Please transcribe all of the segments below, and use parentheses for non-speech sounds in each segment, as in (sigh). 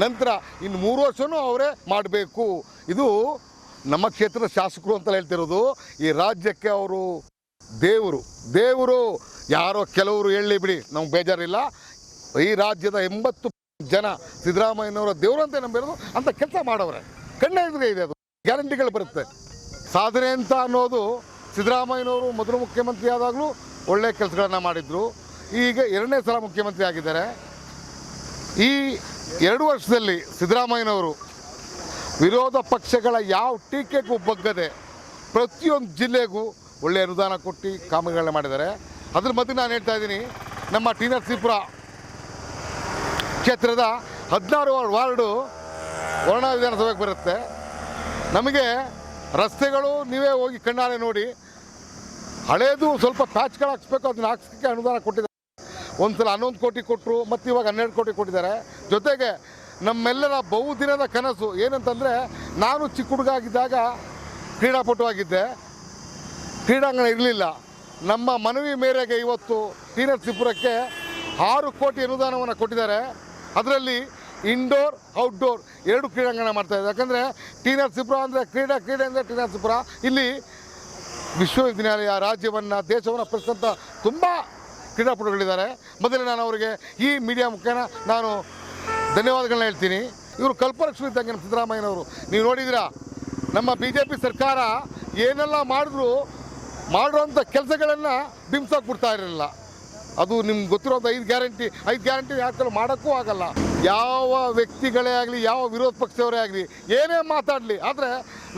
ನಂತರ ಇನ್ನು ಮೂರು ವರ್ಷವೂ ಅವರೇ ಮಾಡಬೇಕು. ಇದು ನಮ್ಮ ಕ್ಷೇತ್ರದ ಶಾಸಕರು ಅಂತ ಹೇಳ್ತಿರೋದು, ಈ ರಾಜ್ಯಕ್ಕೆ ಅವರು ದೇವರು ದೇವರು. ಯಾರೋ ಕೆಲವರು ಹೇಳಿ ಬಿಡಿ, ನಮ್ಗೆ ಬೇಜಾರಿಲ್ಲ. ಈ ರಾಜ್ಯದ ಎಂಬತ್ತು ಜನ ಸಿದ್ದರಾಮಯ್ಯನವರ ದೇವರು ಅಂತ ನಂಬಿರೋದು, ಅಂತ ಕೆಲಸ ಮಾಡೋರೆ ಕಣ್ಣ ಎದುರೇ ಇದೆ ಅದು, ಗ್ಯಾರಂಟಿಗಳು ಬರುತ್ತೆ. ಸಾಧನೆ ಅಂತ ಅನ್ನೋದು ಸಿದ್ದರಾಮಯ್ಯನವರು ಮೊದಲು ಮುಖ್ಯಮಂತ್ರಿ ಆದಾಗಲೂ ಒಳ್ಳೆ ಕೆಲಸಗಳನ್ನ ಮಾಡಿದ್ರು. ಈಗ ಎರಡನೇ ಸಲ ಮುಖ್ಯಮಂತ್ರಿ ಆಗಿದ್ದಾರೆ. ಈ ಎರಡು ವರ್ಷದಲ್ಲಿ ಸಿದ್ದರಾಮಯ್ಯನವರು ವಿರೋಧ ಪಕ್ಷಗಳ ಯಾವ ಟೀಕೆಗೂ ಬಗ್ಗದೆ ಪ್ರತಿಯೊಂದು ಜಿಲ್ಲೆಗೂ ಒಳ್ಳೆಯ ಅನುದಾನ ಕೊಟ್ಟು ಕಾಮಗಾರಿಗಳನ್ನ ಮಾಡಿದ್ದಾರೆ. ಅದ್ರ ಮಧ್ಯೆ ನಾನು ಹೇಳ್ತಾ ಇದ್ದೀನಿ, ನಮ್ಮ ಟಿ ನರಸೀಪುರ ಕ್ಷೇತ್ರದ ಹದಿನಾರು ವಾರ್ಡು ವರ್ಣ ವಿಧಾನಸಭೆಗೆ ಬರುತ್ತೆ. ನಮಗೆ ರಸ್ತೆಗಳು ನೀವೇ ಹೋಗಿ ಕಣ್ಣಾರೆ ನೋಡಿ, ಹಳೇದು ಸ್ವಲ್ಪ ಪ್ಯಾಚ್ಗಳು ಹಾಕ್ಸ್ಬೇಕು, ಅದನ್ನ ಹಾಕ್ಸೋಕ್ಕೆ ಅನುದಾನ ಕೊಟ್ಟಿದ್ದಾರೆ. ಒಂದು ಸಲ ಹನ್ನೊಂದು ಕೋಟಿ ಕೊಟ್ಟರು ಮತ್ತು ಇವಾಗ ಹನ್ನೆರಡು ಕೋಟಿ ಕೊಟ್ಟಿದ್ದಾರೆ. ಜೊತೆಗೆ ನಮ್ಮೆಲ್ಲರ ಬಹುದಿನದ ಕನಸು ಏನಂತಂದರೆ, ನಾನು ಚಿಕ್ಕ ಹುಡುಗ ಆಗಿದ್ದಾಗ ಕ್ರೀಡಾಪಟು ಆಗಿದ್ದೆ ಕ್ರೀಡಾಂಗಣ ಇರಲಿಲ್ಲ. ನಮ್ಮ ಮನವಿ ಮೇರೆಗೆ ಇವತ್ತು ಟಿ ತ್ರಿಪುರಕ್ಕೆ ಆರು ಕೋಟಿ ಅನುದಾನವನ್ನು ಕೊಟ್ಟಿದ್ದಾರೆ. ಅದರಲ್ಲಿ ಇಂಡೋರ್ ಔಟ್ಡೋರ್ ಎರಡು ಕ್ರೀಡಾಂಗಣ ಮಾಡ್ತಾ ಇದ್ದಾರೆ. ಯಾಕಂದರೆ ಟಿ ತ್ರಿಪುರ ಅಂದರೆ ಕ್ರೀಡಾ ಕ್ರೀಡೆ ಅಂದರೆ ಟಿ ತ್ರಿಪುರ ಇಲ್ಲಿ ವಿಶ್ವವಿದ್ಯಾಲಯ, ರಾಜ್ಯವನ್ನು, ದೇಶವನ್ನು ಪ್ರಸ್ತುತ ತುಂಬ ಕ್ರೀಡಾಪಟುಗಳಿದ್ದಾರೆ. ಮೊದಲೇ ನಾನು ಅವರಿಗೆ ಈ ಮೀಡಿಯಾ ಮುಖೇನ ನಾನು ಧನ್ಯವಾದಗಳನ್ನ ಹೇಳ್ತೀನಿ. ಇವರು ಕಲ್ಪರಕ್ಷಿ ಇದ್ದಂಗೆ ಸಿದ್ದರಾಮಯ್ಯನವರು. ನೀವು ನೋಡಿದಿರಾ ನಮ್ಮ ಬಿ ಜೆ ಪಿ ಸರ್ಕಾರ ಏನೆಲ್ಲ ಮಾಡಿದ್ರು ಮಾಡಿರೋಂಥ ಕೆಲಸಗಳನ್ನು ಬಿಂಬಿಸೋಕೆ ಬಿಡ್ತಾ ಇರಲಿಲ್ಲ. ಅದು ನಿಮ್ಗೆ ಗೊತ್ತಿರೋಂಥ ಐದು ಗ್ಯಾರಂಟಿ ಐದು ಗ್ಯಾರಂಟಿ ಯಾಕಂದ್ರೆ ಮಾಡೋಕ್ಕೂ ಆಗಲ್ಲ. ಯಾವ ವ್ಯಕ್ತಿಗಳೇ ಆಗಲಿ, ಯಾವ ವಿರೋಧ ಪಕ್ಷದವರೇ ಆಗಲಿ, ಏನೇ ಮಾತಾಡಲಿ, ಆದರೆ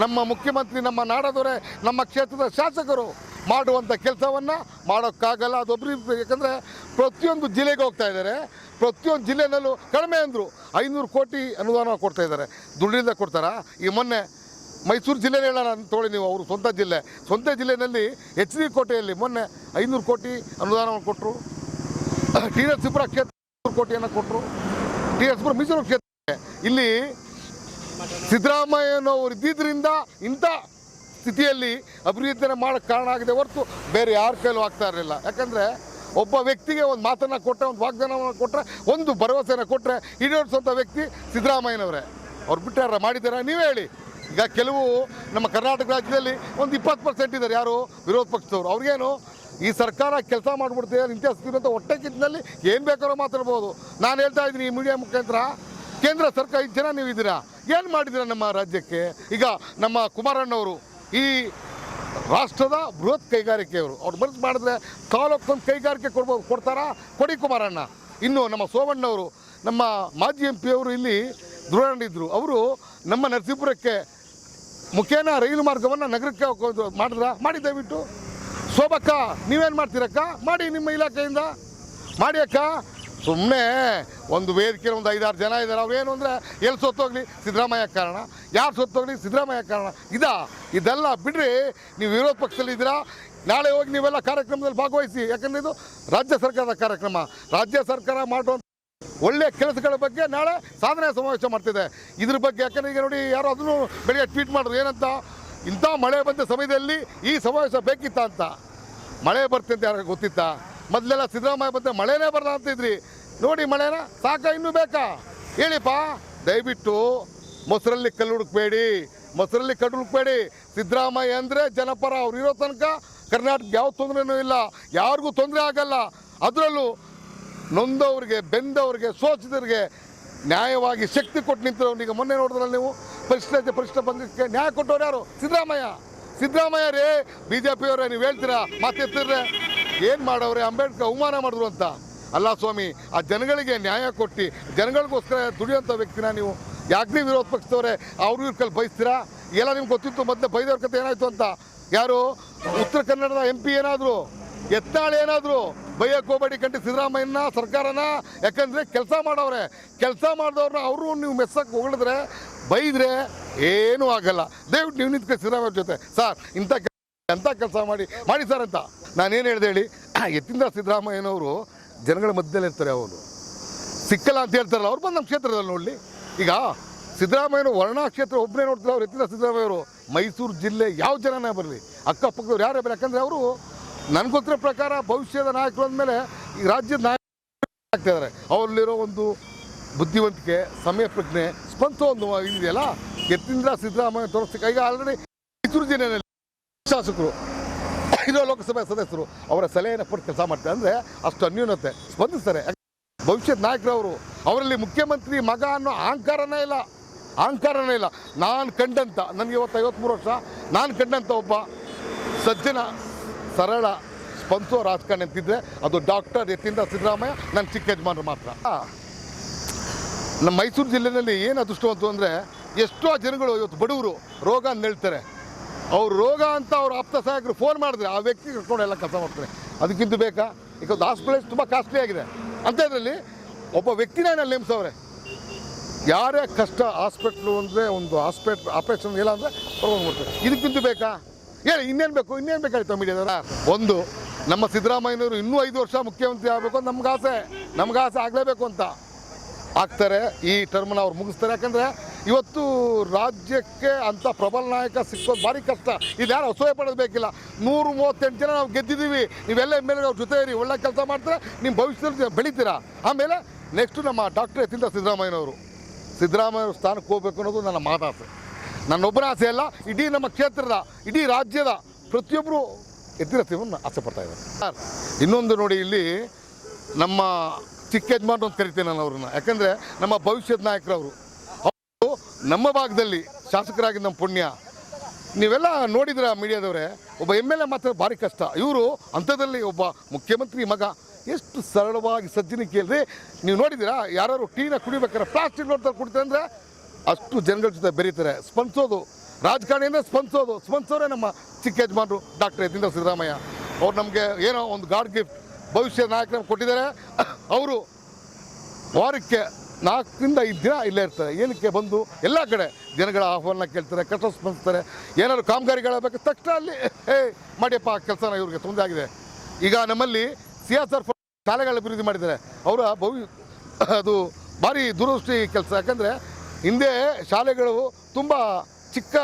ನಮ್ಮ ಮುಖ್ಯಮಂತ್ರಿ, ನಮ್ಮ ನಾಡದವರೇ, ನಮ್ಮ ಕ್ಷೇತ್ರದ ಶಾಸಕರು ಮಾಡುವಂಥ ಕೆಲಸವನ್ನು ಮಾಡೋಕ್ಕಾಗಲ್ಲ. ಅದೊಬ್ಬರಿಗೆ ಯಾಕಂದರೆ ಪ್ರತಿಯೊಂದು ಜಿಲ್ಲೆಗೆ ಹೋಗ್ತಾ ಇದ್ದಾರೆ. ಪ್ರತಿಯೊಂದು ಜಿಲ್ಲೆನಲ್ಲೂ ಕಡಿಮೆ ಅಂದರು ಐನೂರು ಕೋಟಿ ಅನುದಾನ ಕೊಡ್ತಾ ಇದ್ದಾರೆ. ದುಡ್ಡಿಂದ ಕೊಡ್ತಾರಾ? ಈ ಮೊನ್ನೆ ಮೈಸೂರು ಜಿಲ್ಲೆನೇ ಹೇಳೋಣ ಅಂತ ತೊಗೊಳ್ಳಿ ನೀವು, ಅವರು ಸ್ವಂತ ಜಿಲ್ಲೆ. ಸ್ವಂತ ಜಿಲ್ಲೆಯಲ್ಲಿ ಎಚ್ ಡಿ ಕೋಟೆಯಲ್ಲಿ ಮೊನ್ನೆ ಐನೂರು ಕೋಟಿ ಅನುದಾನವನ್ನು ಕೊಟ್ಟರು ಟಿ ನರಸೀಪುರ ಕ್ಷೇತ್ರ ನೂರು ಕೋಟಿಯನ್ನು ಕೊಟ್ಟರು ಟಿ ನರಸೀಪುರ ಮೈಸೂರು ಕ್ಷೇತ್ರ. ಇಲ್ಲಿ ಸಿದ್ದರಾಮಯ್ಯನವರು ಇದ್ದಿದ್ದರಿಂದ ಇಂಥ ಸ್ಥಿತಿಯಲ್ಲಿ ಅಭಿವೃದ್ಧಿಯನ್ನು ಮಾಡೋಕ್ಕೆ ಕಾರಣ ಆಗಿದೆ ಹೊರತು ಬೇರೆ ಯಾರ ಕೈಲೂ ಆಗ್ತಾ ಇರಲಿಲ್ಲ. ಯಾಕಂದರೆ ಒಬ್ಬ ವ್ಯಕ್ತಿಗೆ ಒಂದು ಮಾತನ್ನು ಕೊಟ್ಟರೆ ಒಂದು ವಾಗ್ದಾನವನ್ನು ಕೊಟ್ಟರೆ ಒಂದು ಭರವಸೆಯನ್ನು ಕೊಟ್ಟರೆ ಈಡೇರಿಸುವಂಥ ವ್ಯಕ್ತಿ ಸಿದ್ದರಾಮಯ್ಯನವರೇ. ಅವ್ರು ಬಿಟ್ಟಾರ ಮಾಡಿದ್ದಾರೆ? ನೀವೇ ಹೇಳಿ. ಈಗ ಕೆಲವು ನಮ್ಮ ಕರ್ನಾಟಕ ರಾಜ್ಯದಲ್ಲಿ ಒಂದು ಇಪ್ಪತ್ತು ಪರ್ಸೆಂಟ್ ಇದ್ದಾರೆ. ಯಾರು? ವಿರೋಧ ಪಕ್ಷದವರು. ಅವ್ರಿಗೇನು? ಈ ಸರ್ಕಾರ ಕೆಲಸ ಮಾಡಿಬಿಡ್ತೀವಿ ಇಂಥ ಇರುವಂಥ ಹೊಟ್ಟೆ ಕಿಟ್ಟಿನಲ್ಲಿ ಏನು ಬೇಕಾದ್ರೂ ಮಾತಾಡ್ಬೋದು. ನಾನು ಹೇಳ್ತಾ ಇದ್ದೀನಿ ಈ ಮೀಡಿಯಾ ಮುಖಾಂತರ. ಕೇಂದ್ರ ಸರ್ಕಾರ ಐದು ಜನ ನೀವು ಇದ್ದೀರಾ ಏನು ಮಾಡಿದ್ದೀರಾ ನಮ್ಮ ರಾಜ್ಯಕ್ಕೆ? ಈಗ ನಮ್ಮ ಕುಮಾರಣ್ಣವರು ಈ ರಾಷ್ಟ್ರದ ಬೃಹತ್ ಕೈಗಾರಿಕೆಯವರು. ಅವ್ರು ಮನಸ್ಸು ಮಾಡಿದ್ರೆ ತಾಲೂಕೊಂದು ಕೈಗಾರಿಕೆ ಕೊಡ್ಬೋದು ಕೊಡ್ತಾರಾ? ಕೊಡಿ ಕುಮಾರಣ್ಣ. ಇನ್ನು ನಮ್ಮ ಸೋಮಣ್ಣವರು, ನಮ್ಮ ಮಾಜಿ ಎಂ ಪಿಯವರು ಇಲ್ಲಿ ಧ್ರುವಣಿದ್ರು ಅವರು ನಮ್ಮ ನರಸೀಪುರಕ್ಕೆ ಮುಖೇನ ರೈಲು ಮಾರ್ಗವನ್ನು ನಗರಕ್ಕೆ ಮಾಡಿದ್ರ? ಮಾಡಿ ದಯವಿಟ್ಟು. ಸೋಬಕ್ಕ ನೀವೇನು ಮಾಡ್ತೀರಕ್ಕ? ಮಾಡಿ ನಿಮ್ಮ ಇಲಾಖೆಯಿಂದ. ಮಾಡಿ ಅಕ್ಕ. ಸುಮ್ಮನೆ ಒಂದು ವೇದಿಕೆ ಒಂದು ಐದಾರು ಜನ ಇದ್ದಾರೆ. ಅವ್ರೇನು ಅಂದರೆ, ಎಲ್ಲಿ ಸೊತ್ತೋಗ್ಲಿ? ಸಿದ್ದರಾಮಯ್ಯ ಕಾರಣ. ಯಾರು ಸೊತ್ತೋಗ್ಲಿ? ಸಿದ್ದರಾಮಯ್ಯ ಕಾರಣ. ಇದಾ? ಇದೆಲ್ಲ ಬಿಡ್ರಿ, ನೀವು ವಿರೋಧ ಪಕ್ಷದಲ್ಲಿ ಇದ್ದೀರಾ ನಾಳೆ ಹೋಗಿ ನೀವೆಲ್ಲ ಕಾರ್ಯಕ್ರಮದಲ್ಲಿ ಭಾಗವಹಿಸಿ. ಯಾಕಂದರೆ ಇದು ರಾಜ್ಯ ಸರ್ಕಾರದ ಕಾರ್ಯಕ್ರಮ. ರಾಜ್ಯ ಸರ್ಕಾರ ಮಾಡುವಂಥ ಒಳ್ಳೆಯ ಕೆಲಸಗಳ ಬಗ್ಗೆ ನಾಳೆ ಸಾಧನೆ ಸಮಾವೇಶ ಮಾಡ್ತಿದೆ. ಇದ್ರ ಬಗ್ಗೆ ಯಾಕಂದರೆ ಈಗ ನೋಡಿ ಯಾರು ಅದನ್ನು ಬೆಳಿಗ್ಗೆ ಟ್ವೀಟ್ ಮಾಡಿದ್ರು. ಏನಂತ? ಇಂಥ ಮಳೆ ಬಂದ ಸಮಯದಲ್ಲಿ ಈ ಸಮಾವೇಶ ಬೇಕಿತ್ತ ಅಂತ. ಮಳೆ ಬರ್ತಿಂತ ಯಾರಿಗೆ ಗೊತ್ತಿತ್ತಾ? ಮೊದಲೆಲ್ಲ ಸಿದ್ದರಾಮಯ್ಯ ಬಂದರೆ ಮಳೆನೇ ಬರಲ್ಲ ಅಂತಿದ್ರಿ ನೋಡಿ ಮಳೆನ, ಸಾಕ ಇನ್ನೂ ಬೇಕಾ? ಹೇಳಿಪ್ಪ, ದಯವಿಟ್ಟು ಮೊಸರಲ್ಲಿ ಕಲ್ಲು ಹುಡುಕ್ಬೇಡಿ, ಮೊಸರಲ್ಲಿ ಕಲ್ಲು ಹುಡುಕ್ಬೇಡಿ. ಸಿದ್ದರಾಮಯ್ಯ ಅಂದರೆ ಜನಪರ, ಅವ್ರು ಇರೋ ತನಕ ಕರ್ನಾಟಕ ಯಾವ ತೊಂದರೆನೂ ಇಲ್ಲ, ಯಾರಿಗೂ ತೊಂದರೆ ಆಗಲ್ಲ. ಅದರಲ್ಲೂ ನೊಂದವ್ರಿಗೆ, ಬೆಂದವ್ರಿಗೆ, ಸೋಚಿದವ್ರಿಗೆ ನ್ಯಾಯವಾಗಿ ಶಕ್ತಿ ಕೊಟ್ಟು ನಿಂತಿರೋರು. ಈಗ ಮೊನ್ನೆ ನೋಡಿದ್ರಲ್ಲ ನೀವು ಪರಿಷ್ಠ ಪರಿಷ್ಠ ಬಂದಿದ್ದಕ್ಕೆ ನ್ಯಾಯ ಕೊಟ್ಟವ್ರು ಯಾರು? ಸಿದ್ದರಾಮಯ್ಯ. ಸಿದ್ದರಾಮಯ್ಯ ರೇ ಬಿ ಜೆ ಪಿಯವರೇ ನೀವು ಹೇಳ್ತೀರಾ? ಮಾತೆತ್ತಿದ್ರೆ ಏನು ಮಾಡವ್ರೆ? ಅಂಬೇಡ್ಕರ್ ಅವಮಾನ ಮಾಡಿದ್ರು ಅಂತ. ಅಲ್ಲ ಸ್ವಾಮಿ, ಆ ಜನಗಳಿಗೆ ನ್ಯಾಯ ಕೊಟ್ಟು ಜನಗಳಿಗೋಸ್ಕರ ದುಡಿಯುವಂಥ ವ್ಯಕ್ತಿನ ನೀವು ಯಾಕೆ ವಿರೋಧ ಪಕ್ಷದವರೇ? ಅವ್ರ ಇವ್ರ ಬಯಸ್ತೀರಾ? ಎಲ್ಲ ನಿಮ್ಗೆ ಗೊತ್ತಿತ್ತು ಮತ್ತೆ ಬೈದವ್ರ ಕತೆ ಏನಾಯ್ತು ಅಂತ. ಯಾರು? ಉತ್ತರ ಕನ್ನಡದ ಎಂ ಪಿ ಏನಾದರೂ? ಎತ್ತಾಳೆ ಏನಾದರೂ? ಬೈಯಕ್ಕೆ ಹೋಗಬೇಡಿ ಕಂಡು ಸಿದ್ದರಾಮಯ್ಯನ, ಸರ್ಕಾರನ? ಯಾಕಂದರೆ ಕೆಲಸ ಮಾಡೋವ್ರೆ. ಕೆಲಸ ಮಾಡಿದವ್ರನ್ನ ಅವರು ನೀವು ಮೆಸ್ಸಕ್ಕೆ ಹೊಗಳಿದ್ರೆ, ಬೈದರೆ ಏನೂ ಆಗಲ್ಲ. ದಯವಿಟ್ಟು ನೀವು ನಿಂತ್ಕೊಂಡು ಸಿದ್ದರಾಮಯ್ಯ ಜೊತೆ. ಸರ್, ಇಂಥ ಎಂಥ ಕೆಲಸ ಮಾಡಿ ಮಾಡಿ ಸರ್ ಅಂತ. ನಾನೇನು ಹೇಳ್ದೆ ಹೇಳಿ (clears throat) ಎತ್ತಿಂದ ಸಿದ್ದರಾಮಯ್ಯನವರು ಜನಗಳ ಮಧ್ಯದಲ್ಲಿ ಇರ್ತಾರೆ ಅವರು. ಸಿಕ್ಕಲ್ಲ ಅಂತ ಹೇಳ್ತಾರಲ್ಲ, ಅವ್ರು ಬಂದು ನಮ್ಮ ಕ್ಷೇತ್ರದಲ್ಲಿ ನೋಡಲಿ ಈಗ ಸಿದ್ದರಾಮಯ್ಯನ ವರ್ಣಾ ಕ್ಷೇತ್ರ ಒಬ್ಬನೇ ನೋಡ್ತಾರೆ ಅವ್ರು ಎತ್ತಿನ ಸಿದ್ದರಾಮಯ್ಯವರು. ಮೈಸೂರು ಜಿಲ್ಲೆ ಯಾವ ಜನನೇ ಬರಲಿ, ಅಕ್ಕಪಕ್ಕದವ್ರು ಯಾರೇ ಬರಲಿ, ಯಾಕಂದರೆ ಅವರು ನನಗೆ ಗೊತ್ತಿರೋ ಪ್ರಕಾರ ಭವಿಷ್ಯದ ನಾಯಕರು ಅಂದಮೇಲೆ ಈ ರಾಜ್ಯದ ನಾಯಕ ಆಗ್ತಿದ್ದಾರೆ ಅವರಲ್ಲಿರೋ ಒಂದು ಬುದ್ಧಿವಂತಿಕೆ, ಸಮಯ ಪ್ರಜ್ಞೆ ಸ್ಪಂದ ಒಂದು ಇದೆಯಲ್ಲ ಎತ್ತಿಂದ್ರ ಸಿದ್ದರಾಮಯ್ಯ ತೋರಿಸ್ತಕ್ಕ ಈಗ ಆಲ್ರೆಡಿ ಮೈಸೂರು ಜಿಲ್ಲೆಯಲ್ಲಿ ಶಾಸಕರು. ಇರೋ ಲೋಕಸಭೆ ಸದಸ್ಯರು ಅವರ ಸಲಹೆಯನ್ನು ಪಟ್ಟು ಕೆಲಸ ಮಾಡ್ತಾರೆ. ಅಂದರೆ ಅಷ್ಟು ಅನ್ಯೂನತೆ, ಸ್ಪಂದಿಸ್ತಾರೆ. ಭವಿಷ್ಯದ ನಾಯಕರವರು ಅವರಲ್ಲಿ ಮುಖ್ಯಮಂತ್ರಿ ಮಗ ಅನ್ನೋ ಅಹಂಕಾರನೇ ಇಲ್ಲ. ಅಹಂಕಾರನೇ ಇಲ್ಲ. ನಾನು ಕಂಡಂತ, ನನಗೆ ಇವತ್ತು ಐವತ್ತ್ಮೂರು ವರ್ಷ, ನಾನು ಕಂಡಂತ ಒಬ್ಬ ಸಜ್ಜನ, ಸರಳ ಸ್ಪಂದಿಸೋ ರಾಜಕಾರಣಿ ಅಂತಿದ್ದರೆ ಅದು ಡಾಕ್ಟರ್ ಯತೀಂದ್ರ ಸಿದ್ದರಾಮಯ್ಯ, ನನ್ನ ಚಿಕ್ಕ ಯಜಮಾನರು ಮಾತ್ರ. ನಮ್ಮ ಮೈಸೂರು ಜಿಲ್ಲೆಯಲ್ಲಿ ಏನು ಅದೃಷ್ಟವಂತು ಅಂದರೆ, ಎಷ್ಟೋ ಜನಗಳು ಇವತ್ತು ಬಡವರು ರೋಗ ಅಂತ ಹೇಳ್ತಾರೆ. ಅವ್ರು ರೋಗ ಅಂತ ಅವ್ರ ಆಪ್ತ ಸಹಾಯಕರು ಫೋನ್ ಮಾಡಿದ್ರೆ ಆ ವ್ಯಕ್ತಿ ಕರ್ಕೊಂಡು ಎಲ್ಲ ಕೆಲಸ ಮಾಡ್ತಾರೆ ಅದಕ್ಕಿಂತ ಬೇಕಾ? ಒಂದು ಹಾಸ್ಪಿಟಲ್ಸ್ ತುಂಬ ಕಾಸ್ಟ್ಲಿ ಆಗಿದೆ. ಅಂಥದ್ರಲ್ಲಿ ಒಬ್ಬ ವ್ಯಕ್ತಿನ ನಾನು ನೇಮಿಸವ್ರೆ ಯಾರೇ ಕಷ್ಟ ಹಾಸ್ಪಿಟ್ಲು ಅಂದರೆ ಒಂದು ಹಾಸ್ಪಿಟ್ಲ್ ಆಪ್ರೇಷನ್ ಇಲ್ಲ ಅಂದರೆ ಬರ್ತಾರೆ ಇದಕ್ಕಿಂತ ಬೇಕಾ? ಏನು ಇನ್ನೇನು ಬೇಕು? ಇನ್ನೇನು ಬೇಕಾಗಿತ್ತು ಮೀಡಿಯಾದವರ ಒಂದು, ನಮ್ಮ ಸಿದ್ದರಾಮಯ್ಯನವರು ಇನ್ನೂ ಐದು ವರ್ಷ ಮುಖ್ಯಮಂತ್ರಿ ಆಗಬೇಕು ಅಂತ ನಮ್ಗೆ ಆಸೆ. ನಮ್ಗೆ ಆಸೆ ಆಗಲೇಬೇಕು ಅಂತ. ಆಗ್ತಾರೆ, ಈ ಟರ್ಮ್ನ ಅವ್ರು ಮುಗಿಸ್ತಾರೆ. ಯಾಕಂದರೆ ಇವತ್ತು ರಾಜ್ಯಕ್ಕೆ ಅಂಥ ಪ್ರಬಲ ನಾಯಕ ಸಿಕ್ಕೋದು ಭಾರಿ ಕಷ್ಟ. ಇದು ಯಾರು ಅಸೂಯೆ ಪಡೋದು ನೂರು ಮೂವತ್ತೆಂಟು ಜನ ನಾವು ಗೆದ್ದಿದ್ದೀವಿ. ನೀವೆಲ್ಲ ಎಂ ಎಲ್ ಅವ್ರ ಜೊತೆ ಇರಿ. ಒಳ್ಳೆ ಕೆಲಸ ಮಾಡ್ತಾರೆ? ನಿಮ್ಮ ಭವಿಷ್ಯದಲ್ಲಿ ಬೆಳಿತೀರಾ? ಆಮೇಲೆ ನೆಕ್ಸ್ಟು ನಮ್ಮ ಡಾಕ್ಟರ್ ಯತೀಂದ್ರ ಸಿದ್ದರಾಮಯ್ಯನವರು. ಸಿದ್ದರಾಮಯ್ಯವ್ರ ಸ್ಥಾನಕ್ಕೆ ಹೋಗ್ಬೇಕು ಅನ್ನೋದು ನನ್ನ ಮಾತಾಸೆ. ನನ್ನೊಬ್ಬರ ಆಸೆ ಅಲ್ಲ, ಇಡೀ ನಮ್ಮ ಕ್ಷೇತ್ರದ, ಇಡೀ ರಾಜ್ಯದ ಪ್ರತಿಯೊಬ್ಬರು ಎತ್ತಿನ ಆಸೆ ಪಡ್ತಾ ಇದ್ದಾರೆ. ಸರ್, ಇನ್ನೊಂದು ನೋಡಿ ಇಲ್ಲಿ ನಮ್ಮ ಚಿಕ್ಕ ಯಜಮಾನ್ ಅಂತ ಕರಿತೀನಿ ನಾನು ಅವ್ರನ್ನ. ಯಾಕಂದರೆ ನಮ್ಮ ಭವಿಷ್ಯದ ನಾಯಕರವರು. ನಮ್ಮ ಭಾಗದಲ್ಲಿ ಶಾಸಕರಾಗಿ ನಮ್ಮ ಪುಣ್ಯ. ನೀವೆಲ್ಲ ನೋಡಿದ್ರ ಮೀಡಿಯಾದವರೇ, ಒಬ್ಬ ಎಂ ಎಲ್ ಎ ಮಾತ್ರ ಭಾರಿ ಕಷ್ಟ. ಇವರು ಅಂಥದ್ದಲ್ಲಿ ಒಬ್ಬ ಮುಖ್ಯಮಂತ್ರಿ ಮಗ. ಎಷ್ಟು ಸರಳವಾಗಿ ಸಜ್ಜನಿಕೆಯಲ್ಲಿ ನೀವು ನೋಡಿದ್ದೀರಾ ಯಾರು ಟೀನ ಕುಡಿಬೇಕಾದ್ರೆ ಪ್ಲಾಸ್ಟಿಕ್ ನೋಡ್ತಾರೆ ಕುಡಿತಾರೆ ಅಂದರೆ ಅಷ್ಟು ಜನಗಳ ಜೊತೆ ಬೆರೀತಾರೆ. ಸ್ಪಂದಿಸೋದು. ರಾಜಕಾರಣಿ ಅಂದರೆ ಸ್ಪಂದಿಸೋದು. ಸ್ಪಂದಿಸೋರೇ ನಮ್ಮ ಚಿಕ್ಕ ಯಜಮಾನರು, ಡಾಕ್ಟರ್ ಯತೀಂದ್ರ ಸಿದ್ದರಾಮಯ್ಯ. ಅವ್ರು ನಮಗೆ ಏನೋ ಒಂದು ಗಾಡ್ ಗಿಫ್ಟ್ ಭವಿಷ್ಯ ನಾಯಕರನ್ನು ಕೊಟ್ಟಿದ್ದಾರೆ. (coughs) ಅವರು ವಾರಕ್ಕೆ ನಾಲ್ಕರಿಂದ ಐದು ದಿನ ಇಲ್ಲೇ ಇರ್ತಾರೆ. ಏನಕ್ಕೆ ಬಂದು ಎಲ್ಲ ಕಡೆ ಜನಗಳ ಆಹ್ವಾನ ಕೇಳ್ತಾರೆ ಕಷ್ಟ ಸ್ಪಂದಿಸ್ತಾರೆ ಏನಾದ್ರು ಕಾಮಗಾರಿಗಳಾಗಬೇಕು ತಕ್ಷಣ ಅಲ್ಲಿ ಏ ಮಾಡಿಯಪ್ಪ, ಕೆಲಸನ ಇವ್ರಿಗೆ ತೊಂದರೆ ಆಗಿದೆ. ಈಗ ನಮ್ಮಲ್ಲಿ ಸಿ ಎಸ್ ಆರ್ ಶಾಲೆಗಳ ಅಭಿವೃದ್ಧಿ ಮಾಡಿದ್ದಾರೆ. ಅವರ ಭವಿ ಅದು ಭಾರಿ ದುರದೃಷ್ಟಿ ಕೆಲಸ. ಯಾಕಂದರೆ ಹಿಂದೆ ಶಾಲೆಗಳು ತುಂಬ ಚಿಕ್ಕ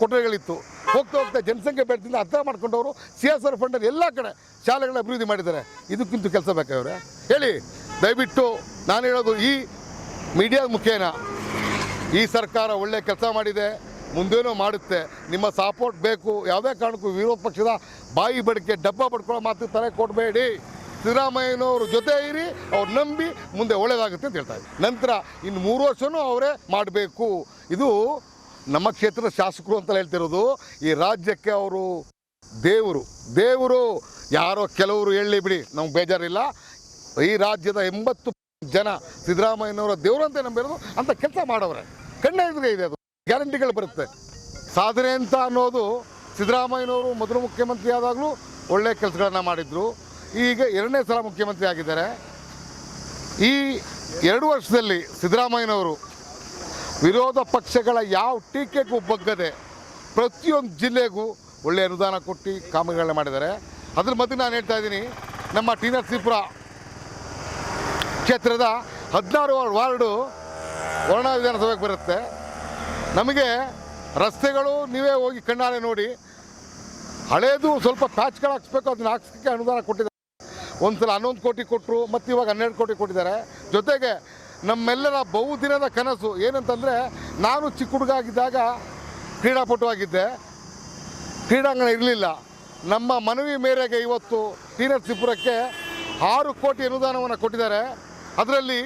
ಕೊಠಡಿಗಳಿತ್ತು. ಹೋಗ್ತಾ ಹೋಗ್ತಾ ಜನಸಂಖ್ಯೆ ಬೆಳೆದಿಂದ ಅರ್ಥ ಮಾಡ್ಕೊಂಡವರು ಸಿ ಎಸ್ ಆರ್ ಫಂಡಲ್ಲಿ ಎಲ್ಲ ಕಡೆ ಶಾಲೆಗಳ ಅಭಿವೃದ್ಧಿ ಮಾಡಿದ್ದಾರೆ. ಇದಕ್ಕಿಂತ ಕೆಲಸ ಬೇಕಾವ್ರೆ ಹೇಳಿ. ದಯವಿಟ್ಟು ನಾನು ಹೇಳೋದು ಈ ಮೀಡಿಯಾದ ಮುಖೇನ ಈ ಸರ್ಕಾರ ಒಳ್ಳೆ ಕೆಲಸ ಮಾಡಿದೆ, ಮುಂದೇನೂ ಮಾಡುತ್ತೆ. ನಿಮ್ಮ ಸಪೋರ್ಟ್ ಬೇಕು. ಯಾವುದೇ ಕಾರಣಕ್ಕೂ ವಿರೋಧ ಪಕ್ಷದ ಬಾಯಿ ಬಡಿಕೆ, ಡಬ್ಬ ಪಡ್ಕೊಳ್ಳೋ ಮಾತು ತಲೆ ಕೊಡಬೇಡಿ. ಸಿದ್ದರಾಮಯ್ಯನವ್ರ ಜೊತೆ ಇರಿ, ಅವ್ರು ನಂಬಿ ಮುಂದೆ ಒಳ್ಳೇದಾಗುತ್ತೆ ಅಂತ ಹೇಳ್ತಾ ಇದ್ದಾರೆ. ನಂತರ ಇನ್ನು ಮೂರು ವರ್ಷವೂ ಅವರೇ ಮಾಡಬೇಕು. ಇದು ನಮ್ಮ ಕ್ಷೇತ್ರದ ಶಾಸಕರು ಅಂತ ಹೇಳ್ತಿರೋದು, ಈ ರಾಜ್ಯಕ್ಕೆ ಅವರು ದೇವರು. ದೇವರು ಯಾರೋ ಕೆಲವರು ಹೇಳಿ ಬಿಡಿ, ನಮ್ಗೆ ಬೇಜಾರಿಲ್ಲ. ಈ ರಾಜ್ಯದ ಎಂಬತ್ತು ಜನ ಸಿದ್ದರಾಮಯ್ಯನವರ ದೇವರಂತೆ ನಂಬಿರೋದು ಅಂತ ಕೆಲಸ ಮಾಡೋವ್ರೆ. ಕಣ್ಣೆ ಎದುರೇ ಇದೆ ಅದು. ಗ್ಯಾರಂಟಿಗಳು ಬರುತ್ತೆ. ಸಾಧನೆ ಅಂತ ಅನ್ನೋದು ಸಿದ್ದರಾಮಯ್ಯನವರು ಮೊದಲು ಮುಖ್ಯಮಂತ್ರಿ ಆದಾಗಲೂ ಒಳ್ಳೆ ಕೆಲಸಗಳನ್ನ ಮಾಡಿದ್ರು. ಈಗ ಎರಡನೇ ಸಲ ಮುಖ್ಯಮಂತ್ರಿ ಆಗಿದ್ದಾರೆ. ಈ ಎರಡು ವರ್ಷದಲ್ಲಿ ಸಿದ್ದರಾಮಯ್ಯನವರು ವಿರೋಧ ಪಕ್ಷಗಳ ಯಾವ ಟೀಕೆಗೂ ಬಗ್ಗದೆ ಪ್ರತಿಯೊಂದು ಜಿಲ್ಲೆಗೂ ಒಳ್ಳೆ ಅನುದಾನ ಕೊಟ್ಟು ಕಾಮಗಾರಿಗಳನ್ನ ಮಾಡಿದ್ದಾರೆ. ಅದ್ರ ಮಧ್ಯೆ ನಾನು ಹೇಳ್ತಾ ಇದ್ದೀನಿ, ನಮ್ಮ ಟಿ ನರಸೀಪುರ ಕ್ಷೇತ್ರದ ಹದಿನಾರು ವಾರ್ಡು ವರ್ಣ ವಿಧಾನಸಭೆಗೆ ಬರುತ್ತೆ. ನಮಗೆ ರಸ್ತೆಗಳು ನೀವೇ ಹೋಗಿ ಕಣ್ಣಾರೆ ನೋಡಿ, ಹಳೇದು ಸ್ವಲ್ಪ ಪ್ಯಾಚ್ಗಳು ಹಾಕ್ಸ್ಬೇಕು, ಅದನ್ನ ಹಾಕ್ಸೋಕ್ಕೆ ಅನುದಾನ ಕೊಟ್ಟಿದ್ದಾರೆ. ಒಂದು ಸಲ ಹನ್ನೊಂದು ಕೋಟಿ ಕೊಟ್ಟರು ಮತ್ತು ಇವಾಗ ಹನ್ನೆರಡು ಕೋಟಿ ಕೊಟ್ಟಿದ್ದಾರೆ. ಜೊತೆಗೆ ನಮ್ಮೆಲ್ಲರ ಬಹುದಿನದ ಕನಸು ಏನಂತಂದರೆ, ನಾನು ಚಿಕ್ಕ ಹುಡುಗ ಆಗಿದ್ದಾಗ ಕ್ರೀಡಾಪಟು ಆಗಿದ್ದೆ ಕ್ರೀಡಾಂಗಣ ಇರಲಿಲ್ಲ. ನಮ್ಮ ಮನವಿ ಮೇರೆಗೆ ಇವತ್ತು ಟಿ ತ್ರಿಪುರಕ್ಕೆ ಆರು ಕೋಟಿ ಅನುದಾನವನ್ನು ಕೊಟ್ಟಿದ್ದಾರೆ. ಅದರಲ್ಲಿ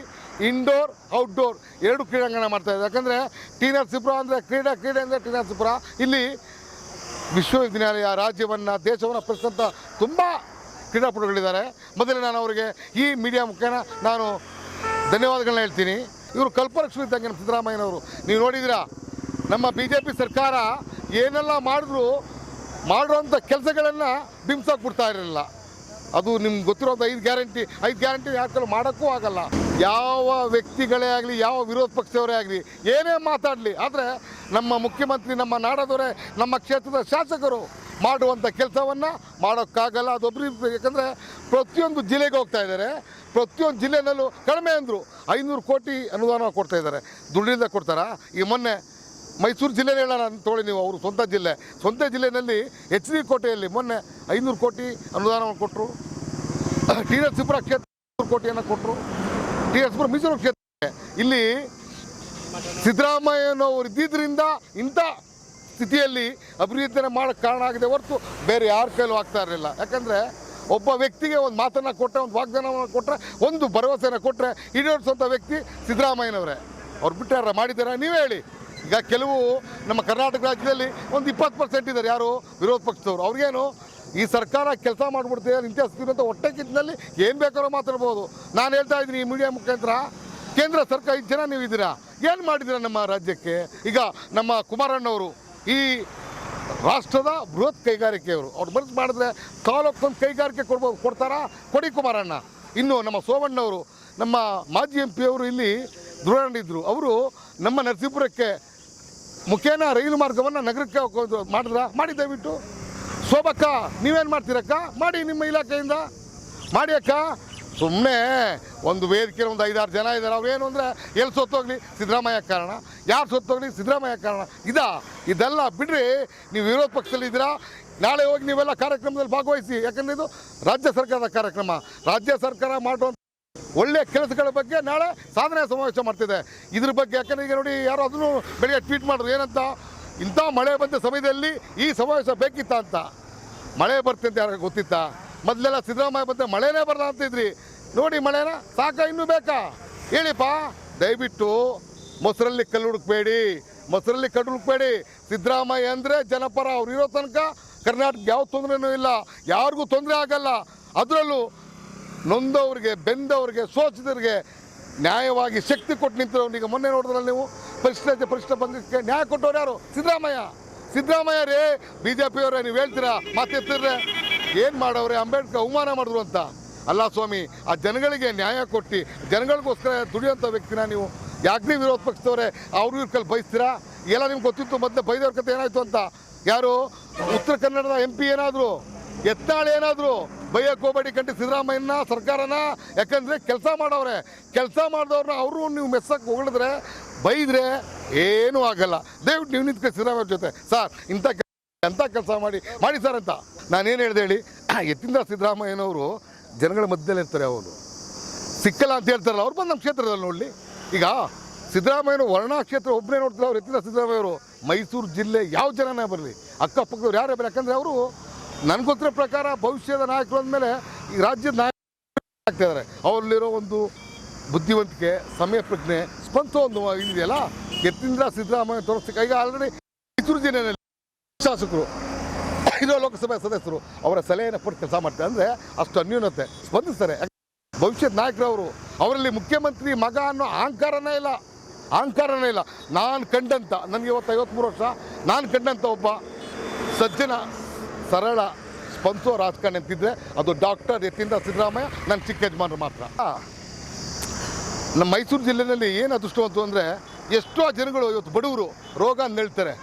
ಇಂಡೋರ್ ಔಟ್ಡೋರ್ ಎರಡು ಕ್ರೀಡಾಂಗಣ ಮಾಡ್ತಾ ಇದ್ದಾರೆ. ಯಾಕಂದರೆ ಟಿ ನರಸೀಪುರ ಅಂದರೆ ಕ್ರೀಡಾ ಕ್ರೀಡೆ ಅಂದರೆ ಟಿ ನರಸೀಪುರ ಇಲ್ಲಿ ವಿಶ್ವವಿದ್ಯಾಲಯ, ರಾಜ್ಯವನ್ನು, ದೇಶವನ್ನು ಪ್ರಸ್ತುತ ತುಂಬ ಕ್ರೀಡಾಪಟುಗಳಿದ್ದಾರೆ. ಮೊದಲೇ ನಾನು ಅವರಿಗೆ ಈ ಮೀಡಿಯಾ ಮುಖೇನ ನಾನು ಧನ್ಯವಾದಗಳನ್ನ ಹೇಳ್ತೀನಿ. ಇವರು ಕಲ್ಪವೃಕ್ಷ ಇದ್ದಂಗೆ ಸಿದ್ದರಾಮಯ್ಯನವರು. ನೀವು ನೋಡಿದಿರಾ ನಮ್ಮ ಬಿ ಜೆ ಪಿ ಸರ್ಕಾರ ಏನೆಲ್ಲ ಮಾಡಿದ್ರು ಮಾಡಿರೋಂಥ ಕೆಲಸಗಳನ್ನು ಬಿಂಬಿಸೋಕೆ ಬಿಡ್ತಾ ಇರಲಿಲ್ಲ. ಅದು ನಿಮ್ಗೆ ಗೊತ್ತಿರೋದು ಐದು ಗ್ಯಾರಂಟಿ ಐದು ಗ್ಯಾರಂಟಿ ಯಾಕಲ್ಲ ಮಾಡೋಕ್ಕೂ ಆಗಲ್ಲ. ಯಾವ ವ್ಯಕ್ತಿಗಳೇ ಆಗಲಿ, ಯಾವ ವಿರೋಧ ಪಕ್ಷದವರೇ ಆಗಲಿ, ಏನೇ ಮಾತಾಡಲಿ, ಆದರೆ ನಮ್ಮ ಮುಖ್ಯಮಂತ್ರಿ, ನಮ್ಮ ನಾಡದವರೇ, ನಮ್ಮ ಕ್ಷೇತ್ರದ ಶಾಸಕರು ಮಾಡುವಂಥ ಕೆಲಸವನ್ನು ಮಾಡೋಕ್ಕಾಗಲ್ಲ. ಅದು ಅಭಿವೃದ್ಧಿ ಯಾಕಂದರೆ ಪ್ರತಿಯೊಂದು ಜಿಲ್ಲೆಗೆ ಹೋಗ್ತಾ ಇದ್ದಾರೆ. ಪ್ರತಿಯೊಂದು ಜಿಲ್ಲೆಯಲ್ಲೂ ಕಡಿಮೆ ಅಂದರು ಐನೂರು ಕೋಟಿ ಅನುದಾನ ಕೊಡ್ತಾ ಇದ್ದಾರೆ. ದುಡ್ಡಿಂದ ಕೊಡ್ತಾರಾ? ಈ ಮೊನ್ನೆ ಮೈಸೂರು ಜಿಲ್ಲೆನೇ ಹೇಳೋಣ ಅಂತ ತೊಗೊಳ್ಳಿ ನೀವು, ಅವರು ಸ್ವಂತ ಜಿಲ್ಲೆ. ಸ್ವಂತ ಜಿಲ್ಲೆಯಲ್ಲಿ ಎಚ್ ಡಿ ಕೋಟೆಯಲ್ಲಿ ಮೊನ್ನೆ ಐನೂರು ಕೋಟಿ ಅನುದಾನವನ್ನು ಕೊಟ್ಟರು ಟಿ ಎಸ್ ಸಿಪುರ ಕ್ಷೇತ್ರ ಕೋಟಿಯನ್ನು ಕೊಟ್ಟರು ಟಿ ಎಸ್ ಪುರ ಮೀಸಲು ಕ್ಷೇತ್ರ ಇಲ್ಲಿ ಸಿದ್ದರಾಮಯ್ಯನವರು ಇದ್ದಿದ್ದರಿಂದ ಇಂಥ ಸ್ಥಿತಿಯಲ್ಲಿ ಅಭಿವೃದ್ಧಿಯನ್ನು ಮಾಡೋಕ್ಕೆ ಕಾರಣ ಆಗಿದೆ ಹೊರತು ಬೇರೆ ಯಾರ ಕೈಲೂ ಆಗ್ತಾ ಇರಲಿಲ್ಲ. ಯಾಕಂದರೆ ಒಬ್ಬ ವ್ಯಕ್ತಿಗೆ ಒಂದು ಮಾತನ್ನು ಕೊಟ್ಟರೆ ಒಂದು ವಾಗ್ದಾನವನ್ನು ಕೊಟ್ಟರೆ ಒಂದು ಭರವಸೆಯನ್ನು ಕೊಟ್ಟರೆ ಈಡೇರಿಸುವಂಥ ವ್ಯಕ್ತಿ ಸಿದ್ದರಾಮಯ್ಯನವರೇ. ಅವ್ರು ಬಿಟ್ಟಾರ ಮಾಡಿದ್ದೀರಾ? ನೀವೇ ಹೇಳಿ. ಈಗ ಕೆಲವು ನಮ್ಮ ಕರ್ನಾಟಕ ರಾಜ್ಯದಲ್ಲಿ ಒಂದು ಇಪ್ಪತ್ತು ಪರ್ಸೆಂಟ್ ಇದ್ದಾರೆ. ಯಾರು? ವಿರೋಧ ಪಕ್ಷದವರು. ಅವ್ರಿಗೇನು, ಈ ಸರ್ಕಾರ ಕೆಲಸ ಮಾಡಿಬಿಡ್ತೀವಿ ಇಂಥ ಸ್ಥಿತಿ ಹೊಟ್ಟೆ ಕಿಟ್ಟಿನಲ್ಲಿ ಏನು ಬೇಕಾದ್ರೂ ಮಾತಾಡ್ಬೋದು. ನಾನು ಹೇಳ್ತಾ ಇದ್ದೀನಿ ಈ ಮೀಡಿಯಾ ಮುಖಾಂತರ, ಕೇಂದ್ರ ಸರ್ಕಾರ ಐದು ಜನ ನೀವು ಇದ್ದೀರಾ ಏನು ಮಾಡಿದ್ದೀರಾ ನಮ್ಮ ರಾಜ್ಯಕ್ಕೆ? ಈಗ ನಮ್ಮ ಕುಮಾರಣ್ಣವರು, ಈ ರಾಷ್ಟ್ರದ ಬೃಹತ್ ಕೈಗಾರಿಕೆಯವರು, ಅವ್ರು ಬರೆದು ಮಾಡಿದ್ರೆ ತಾಲೂಕೊಂದು ಕೈಗಾರಿಕೆ ಕೊಡ್ಬೋದು, ಕೊಡ್ತಾರಾ? ಕೊಡಿ ಕುಮಾರಣ್ಣ. ಇನ್ನು ನಮ್ಮ ಸೋಮಣ್ಣವರು, ನಮ್ಮ ಮಾಜಿ ಎಂ ಪಿ ಅವರು ಇಲ್ಲಿ ಧೃವಣಿದ್ರು ಅವರು ನಮ್ಮ ನರಸೀಪುರಕ್ಕೆ ಮುಖೇನ ರೈಲು ಮಾರ್ಗವನ್ನು ನಗರಕ್ಕೆ ಮಾಡಿದ್ರ? ಮಾಡಿ ದಯವಿಟ್ಟು. ಸೋಬಕ್ಕ ನೀವೇನು ಮಾಡ್ತೀರಕ್ಕ? ಮಾಡಿ ನಿಮ್ಮ ಇಲಾಖೆಯಿಂದ. ಮಾಡಿ ಅಕ್ಕ. ಸುಮ್ಮನೆ ಒಂದು ವೇದಿಕೆ ಒಂದು ಐದಾರು ಜನ ಇದ್ದಾರೆ ಅವ್ರು ಏನು ಅಂದರೆ, ಎಲ್ಲಿ ಸೊತ್ತೋಗ್ಲಿ ಸಿದ್ದರಾಮಯ್ಯ ಕಾರಣ. ಯಾರು ಸೊತ್ತೋಗ್ಲಿ ಸಿದ್ದರಾಮಯ್ಯ ಕಾರಣ. ಇದಾ? ಇದೆಲ್ಲ ಬಿಡ್ರಿ. ನೀವು ವಿರೋಧ ಪಕ್ಷದಲ್ಲಿ ಇದ್ದೀರಾ ನಾಳೆ ಹೋಗಿ ನೀವೆಲ್ಲ ಕಾರ್ಯಕ್ರಮದಲ್ಲಿ ಭಾಗವಹಿಸಿ. ಯಾಕಂದರೆ ಇದು ರಾಜ್ಯ ಸರ್ಕಾರದ ಕಾರ್ಯಕ್ರಮ. ರಾಜ್ಯ ಸರ್ಕಾರ ಮಾಡುವಂಥ ಒಳ್ಳೆಯ ಕೆಲಸಗಳ ಬಗ್ಗೆ ನಾಳೆ ಸಾಧನೆ ಸಮಾವೇಶ ಮಾಡ್ತಿದೆ. ಇದ್ರ ಬಗ್ಗೆ ಯಾಕಂದ್ರೆ ಈಗ ನೋಡಿ ಯಾರು ಅದನ್ನು ಬೆಳಿಗ್ಗೆ ಟ್ವೀಟ್ ಮಾಡಿದ್ರು, ಏನಂತ? ಇಂಥ ಮಳೆ ಬಂದ ಸಮಯದಲ್ಲಿ ಈ ಸಮಾವೇಶ ಬೇಕಿತ್ತ ಅಂತ. ಮಳೆ ಬರ್ತಿಂತ ಯಾರಿಗೆ ಗೊತ್ತಿತ್ತಾ? ಮೊದಲೆಲ್ಲ ಸಿದ್ದರಾಮಯ್ಯ ಬಂದ ಮಳೆನೇ ಬರಲ್ಲ ಅಂತಿದ್ರಿ ನೋಡಿ ಮಳೆನ ಸಾಕ ಇನ್ನೂ ಬೇಕಾ? ಹೇಳಿಪ್ಪ. ದಯವಿಟ್ಟು ಮೊಸರಲ್ಲಿ ಕಲ್ಲು ಹುಡುಕ್ಬೇಡಿ. ಮೊಸರಲ್ಲಿ ಕಲ್ಲು ಹುಡುಕ್ಬೇಡಿ. ಸಿದ್ದರಾಮಯ್ಯ ಅಂದರೆ ಜನಪರ, ಅವ್ರು ಇರೋ ತನಕ ಕರ್ನಾಟಕ ಯಾವ ತೊಂದರೆನೂ ಇಲ್ಲ. ಯಾರಿಗೂ ತೊಂದರೆ ಆಗಲ್ಲ. ಅದರಲ್ಲೂ ನೊಂದವ್ರಿಗೆ, ಬೆಂದವ್ರಿಗೆ ಸೋಚಿದವ್ರಿಗೆ ನ್ಯಾಯವಾಗಿ ಶಕ್ತಿ ಕೊಟ್ಟು ನಿಂತಿರೋನಿಗೆ ಮೊನ್ನೆ ನೋಡಿದ್ರಲ್ಲ ನೀವು? ಪರಿಶಿಷ್ಟ ಪರಿಷ್ಠ ಬಂದಿದ್ದಕ್ಕೆ ನ್ಯಾಯ ಕೊಟ್ಟವ್ರು ಯಾರು? ಸಿದ್ದರಾಮಯ್ಯ. ಸಿದ್ದರಾಮಯ್ಯ ರೇ ಬಿ ಜೆ ಪಿಯವರೇ ನೀವು ಹೇಳ್ತೀರಾ? ಮಾತೆತ್ತಿದ್ರೆ ಏನು ಮಾಡವ್ರೆ? ಅಂಬೇಡ್ಕರ್ ಅವಮಾನ ಮಾಡಿದ್ರು ಅಂತ. ಅಲ್ಲ ಸ್ವಾಮಿ, ಆ ಜನಗಳಿಗೆ ನ್ಯಾಯ ಕೊಟ್ಟು, ಜನಗಳಿಗೋಸ್ಕರ ದುಡಿಯೋಂಥ ವ್ಯಕ್ತಿನ ನೀವು ಯಾಕೆ ವಿರೋಧ ಪಕ್ಷದವರೇ? ಅವ್ರಿಗೂ ಇರ್ಕಲ್ಲಿ ಕೈಲಿ ಬಯಸ್ತೀರಾ? ಎಲ್ಲ ನಿಮ್ಗೆ ಗೊತ್ತಿತ್ತು, ಮೊದಲೇ ಬೈದವ್ರ ಕತೆ ಏನಾಯಿತು ಅಂತ. ಯಾರು? ಉತ್ತರ ಕನ್ನಡದ ಎಂ ಪಿ ಏನಾದರೂ? ಎತ್ತಾಳೆ ಏನಾದ್ರು? ಬೈಯಕ್ಕೆ ಹೋಗಬೇಡಿ ಕಂಡು ಸಿದ್ದರಾಮಯ್ಯನ ಸರ್ಕಾರನ, ಯಾಕಂದರೆ ಕೆಲಸ ಮಾಡವ್ರೆ. ಕೆಲಸ ಮಾಡಿದವ್ರನ್ನ ಅವರು ನೀವು ಮೆಸ್ಸಕ್ಕೆ ಹೊಗಳಿದ್ರೆ, ಬೈದರೆ ಏನೂ ಆಗಲ್ಲ. ದಯವಿಟ್ಟು ನೀವು ನಿಂತ್ಕೊಂಡು ಸಿದ್ದರಾಮಯ್ಯ ಜೊತೆ. ಸರ್, ಇಂಥ ಎಂಥ ಕೆಲಸ ಮಾಡಿ ಮಾಡಿ ಸರ್ ಅಂತ. ನಾನೇನು ಹೇಳ್ದೆ ಹೇಳಿ (clears throat) ಎತ್ತಿಂದ ಸಿದ್ದರಾಮಯ್ಯನವರು ಜನಗಳ ಮಧ್ಯದಲ್ಲಿ ಇರ್ತಾರೆ ಅವರು. ಸಿಕ್ಕಲ್ಲ ಅಂತ ಹೇಳ್ತಾರಲ್ಲ, ಅವ್ರು ಬಂದು ನಮ್ಮ ಕ್ಷೇತ್ರದಲ್ಲಿ ನೋಡಲಿ. ಈಗ ಸಿದ್ದರಾಮಯ್ಯನ ವರ್ಣ ಕ್ಷೇತ್ರ ಒಬ್ಬನೇ ನೋಡ್ತಾರೆ ಅವ್ರು ಎತ್ತಿನ ಸಿದ್ದರಾಮಯ್ಯವರು. ಮೈಸೂರು ಜಿಲ್ಲೆ ಯಾವ ಜನನೇ ಬರಲಿ, ಅಕ್ಕಪಕ್ಕದವ್ರು ಯಾರೇ ಬರಲಿ, ಯಾಕಂದರೆ ಅವರು ನನಗೆ ಗೊತ್ತಿರೋ ಪ್ರಕಾರ ಭವಿಷ್ಯದ ನಾಯಕರು ಅಂದಮೇಲೆ ಈ ರಾಜ್ಯದ ನಾಯಕ ಆಗ್ತಿದ್ದಾರೆ ಅವರಲ್ಲಿರೋ ಒಂದು ಬುದ್ಧಿವಂತಿಕೆ, ಸಮಯ ಪ್ರಜ್ಞೆ ಸ್ಪಂದ ಒಂದು ಇದೆಯಲ್ಲ ಎತ್ತಿಂದ್ರ ಸಿದ್ದರಾಮಯ್ಯ ತೋರಿಸ್ತಿಕ್ಕೆ ಈಗ ಆಲ್ರೆಡಿ ಮೈಸೂರು ಜಿಲ್ಲೆಯಲ್ಲಿ ಶಾಸಕರು ಇರೋ ಲೋಕಸಭೆ ಸದಸ್ಯರು ಅವರ ಸಲಹೆಯನ್ನು ಪಟ್ಟು ಕೆಲಸ ಮಾಡ್ತಾರೆ. ಅಂದರೆ ಅಷ್ಟು ಅನ್ಯೂನತೆ, ಸ್ಪಂದಿಸ್ತಾರೆ. ಭವಿಷ್ಯದ ನಾಯಕರವರು ಅವರಲ್ಲಿ ಮುಖ್ಯಮಂತ್ರಿ ಮಗ ಅನ್ನೋ ಅಹಂಕಾರನೇ ಇಲ್ಲ. ಅಹಂಕಾರನೇ ಇಲ್ಲ. ನಾನು ಕಂಡಂತ, ನನಗೆ ಇವತ್ತು ಐವತ್ತ್ಮೂರು ವರ್ಷ, ನಾನು ಕಂಡಂಥ ಒಬ್ಬ ಸಜ್ಜನ ಸರಳ ಸ್ಪಂದಿಸೋ ರಾಜಕಾರಣಿ ಅಂತಿದ್ರೆ ಅದು ಡಾಕ್ಟರ್ ಎತ್ತಿಂದ ಸಿದ್ದರಾಮಯ್ಯ, ನನ್ನ ಚಿಕ್ಕ ಯಜಮಾನರು ಮಾತ್ರ. ನಮ್ಮ ಮೈಸೂರು ಜಿಲ್ಲೆಯಲ್ಲಿ ಏನು ಅದೃಷ್ಟವಂತು ಅಂದರೆ ಎಷ್ಟೋ ಜನಗಳು ಇವತ್ತು ಬಡವರು ರೋಗ ಅಂತ ಹೇಳ್ತಾರೆ.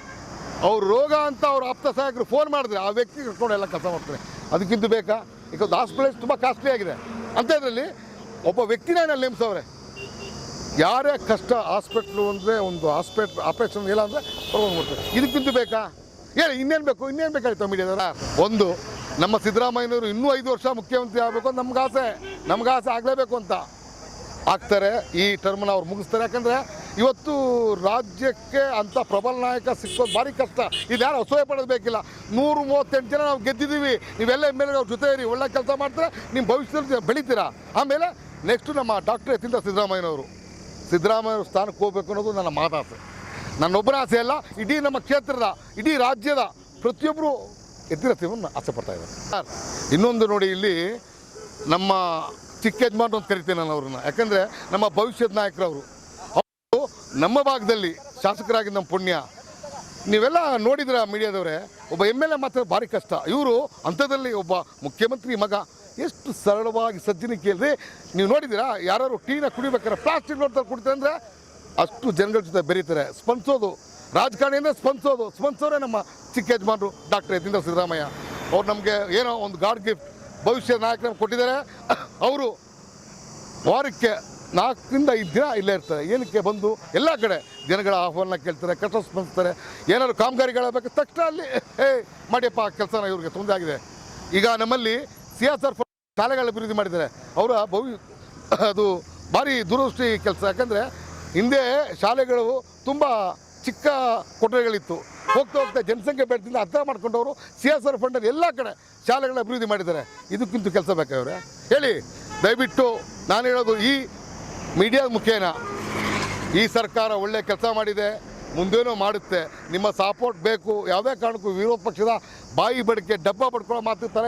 ಅವ್ರು ರೋಗ ಅಂತ ಅವ್ರ ಆಪ್ತ ಸಹಾಯಕರು ಫೋನ್ ಮಾಡಿದ್ರೆ ಆ ವ್ಯಕ್ತಿ ಕರ್ಕೊಂಡು ಎಲ್ಲ ಕೆಲಸ ಮಾಡ್ತಾರೆ. ಅದಕ್ಕಿಂತ ಬೇಕಾ? ಈಗ ಒಂದು ಹಾಸ್ಪಿಟಲ್ ತುಂಬ ಕಾಸ್ಟ್ಲಿ ಆಗಿದೆ. ಅಂಥದ್ರಲ್ಲಿ ಒಬ್ಬ ವ್ಯಕ್ತಿನೇ ನಾನು ನೇಮಿಸವ್ರೆ ಯಾರೇ ಕಷ್ಟ ಹಾಸ್ಪಿಟ್ಲು ಅಂದರೆ ಒಂದು ಹಾಸ್ಪಿಟ್ಲ್ ಆಪ್ರೇಷನ್ ಇಲ್ಲ ಅಂದರೆ ಬರ್ತಾರೆ ಇದಕ್ಕಿಂತ ಬೇಕಾ? ಹೇಳಿ, ಇನ್ನೇನು ಬೇಕು, ಇನ್ನೇನು ಬೇಕಾಗಿತ್ತು ಮೀಡಿಯಾದಲ್ಲ ಒಂದು, ನಮ್ಮ ಸಿದ್ದರಾಮಯ್ಯನವರು ಇನ್ನೂ ಐದು ವರ್ಷ ಮುಖ್ಯಮಂತ್ರಿ ಆಗಬೇಕು ಅಂತ ನಮ್ಗೆ ಆಸೆ. ನಮ್ಗೆ ಆಸೆ ಆಗಲೇಬೇಕು ಅಂತ. ಆಗ್ತಾರೆ, ಈ ಟರ್ಮ್ನ ಅವ್ರು ಮುಗಿಸ್ತಾರೆ. ಯಾಕಂದರೆ ಇವತ್ತು ರಾಜ್ಯಕ್ಕೆ ಅಂಥ ಪ್ರಬಲ ನಾಯಕ ಸಿಕ್ಕೋದು ಭಾರಿ ಕಷ್ಟ. ಇದು ಯಾರು ಅಸೂಯೆ ಪಡೋದು ಬೇಕಿಲ್ಲ. ನೂರು ಮೂವತ್ತೆಂಟು ಜನ ನಾವು ಗೆದ್ದಿದ್ದೀವಿ ನೀವೆಲ್ಲ ಎಂ ಎಲ್ ಜೊತೆ ಇರಿ, ಒಳ್ಳೆ ಕೆಲಸ ಮಾಡ್ತಾರೆ ನಿಮ್ಮ ಭವಿಷ್ಯದಲ್ಲಿ ಬೆಳಿತೀರಾ? ಆಮೇಲೆ ನೆಕ್ಸ್ಟು ನಮ್ಮ ಡಾಕ್ಟರ್ ಎತ್ತಿಂದ ಸಿದ್ದರಾಮಯ್ಯನವರು. ಸಿದ್ದರಾಮಯ್ಯವ್ರ ಸ್ಥಾನಕ್ಕೆ ಹೋಗ್ಬೇಕು ಅನ್ನೋದು ನನ್ನ ಮಾತಾಸೆ ನನ್ನೊಬ್ಬರ ಆಸೆ ಅಲ್ಲ, ಇಡೀ ನಮ್ಮ ಕ್ಷೇತ್ರದ, ಇಡೀ ರಾಜ್ಯದ ಪ್ರತಿಯೊಬ್ಬರು ಎತ್ತಿನ ಸಿಂಹವನ್ನು ಆಸೆ ಪಡ್ತಾ ಇದ್ದಾರೆ. ಸರ್, ಇನ್ನೊಂದು ನೋಡಿ ಇಲ್ಲಿ ನಮ್ಮ ಚಿಕ್ಕ ಯಜಮಾನ್ ಅಂತ ಕರಿತೇನೆ ನಾನು ಅವ್ರನ್ನ. ಯಾಕಂದರೆ ನಮ್ಮ ಭವಿಷ್ಯದ ನಾಯಕರವರು. ಅವರು ನಮ್ಮ ಭಾಗದಲ್ಲಿ ಶಾಸಕರಾಗಿ ನಮ್ಮ ಪುಣ್ಯ. ನೀವೆಲ್ಲ ನೋಡಿದ್ರ ಮೀಡಿಯಾದವರೇ, ಒಬ್ಬ ಎಂ ಎಲ್ ಎ ಮಾತ್ರ ಭಾರಿ ಕಷ್ಟ. ಇವರು ಅಂಥದ್ದಲ್ಲಿ ಒಬ್ಬ ಮುಖ್ಯಮಂತ್ರಿ ಮಗ. ಎಷ್ಟು ಸರಳವಾಗಿ ಸಜ್ಜನಿಕೆಯಲ್ಲಿ ನೀವು ನೋಡಿದಿರಾ ಯಾರು ಟೀನ ಕುಡಿಬೇಕಾದ್ರೆ ಪ್ಲಾಸ್ಟಿಕ್ ನೋಡ್ತಾರೆ ಕುಡಿತಾರೆ ಅಂದರೆ ಅಷ್ಟು ಜನಗಳ ಜೊತೆ ಬೆರೀತಾರೆ. ಸ್ಪಂದಿಸೋದು. ರಾಜಕಾರಣಿಯಿಂದ ಸ್ಪಂದಿಸೋದು. ಸ್ಪಂದಿಸೋರೇ ನಮ್ಮ ಚಿಕ್ಕ ಯಜಮಾನರು ಡಾಕ್ಟರ್ ಯತೀಂದ್ರ ಸಿದ್ದರಾಮಯ್ಯ. ಅವ್ರು ನಮಗೆ ಏನೋ ಒಂದು ಗಾಡ್ ಗಿಫ್ಟ್ ಭವಿಷ್ಯದ ನಾಯಕರ ಕೊಟ್ಟಿದ್ದಾರೆ. ಅವರು ವಾರಕ್ಕೆ ನಾಲ್ಕರಿಂದ ಐದು ದಿನ ಇಲ್ಲೇ ಇರ್ತಾರೆ. ಏನಕ್ಕೆ ಬಂದು ಎಲ್ಲ ಕಡೆ ಜನಗಳ ಆಹ್ವಾನ ಕೇಳ್ತಾರೆ ಕಷ್ಟ ಸ್ಪಂದಿಸ್ತಾರೆ. ಏನಾದ್ರು ಕಾಮಗಾರಿಗಳಾಗಬೇಕು ತಕ್ಷಣ ಅಲ್ಲಿ ಏ ಮಾಡಿಯಪ್ಪ, ಕೆಲಸನ ಇವ್ರಿಗೆ ತೊಂದರೆ ಆಗಿದೆ. ಈಗ ನಮ್ಮಲ್ಲಿ ಸಿ ಎಸ್ ಆರ್ ಶಾಲೆಗಳ ಅಭಿವೃದ್ಧಿ ಮಾಡಿದ್ದಾರೆ. ಅವರ ಭವಿ ಅದು ಭಾರಿ ದುರದೃಷ್ಟಿ ಕೆಲಸ. ಯಾಕಂದರೆ ಹಿಂದೆ ಶಾಲೆಗಳು ತುಂಬ ಚಿಕ್ಕ ಕೊಠಡಿಗಳಿತ್ತು. ಹೋಗ್ತಾ ಹೋಗ್ತಾ ಜನಸಂಖ್ಯೆ ಬೆಳೆದಿಂದ ಅರ್ಥ ಮಾಡ್ಕೊಂಡವರು ಸಿ ಎಸ್ ಆರ್ ಫಂಡಲ್ಲಿ ಎಲ್ಲ ಕಡೆ ಶಾಲೆಗಳ ಅಭಿವೃದ್ಧಿ ಮಾಡಿದ್ದಾರೆ. ಇದಕ್ಕಿಂತ ಕೆಲಸ ಬೇಕಾಗವ್ರೆ ಹೇಳಿ, ದಯವಿಟ್ಟು ನಾನು ಹೇಳೋದು ಈ ಮೀಡಿಯಾದ ಮುಖೇನ. ಈ ಸರ್ಕಾರ ಒಳ್ಳೆ ಕೆಲಸ ಮಾಡಿದೆ, ಮುಂದೇನೂ ಮಾಡುತ್ತೆ. ನಿಮ್ಮ ಸಪೋರ್ಟ್ ಬೇಕು. ಯಾವುದೇ ಕಾರಣಕ್ಕೂ ವಿರೋಧ ಪಕ್ಷದ ಬಾಯಿ ಬಡಿಕೆ, ಡಬ್ಬ ಪಡ್ಕೊಳ್ಳೋ ಮಾತು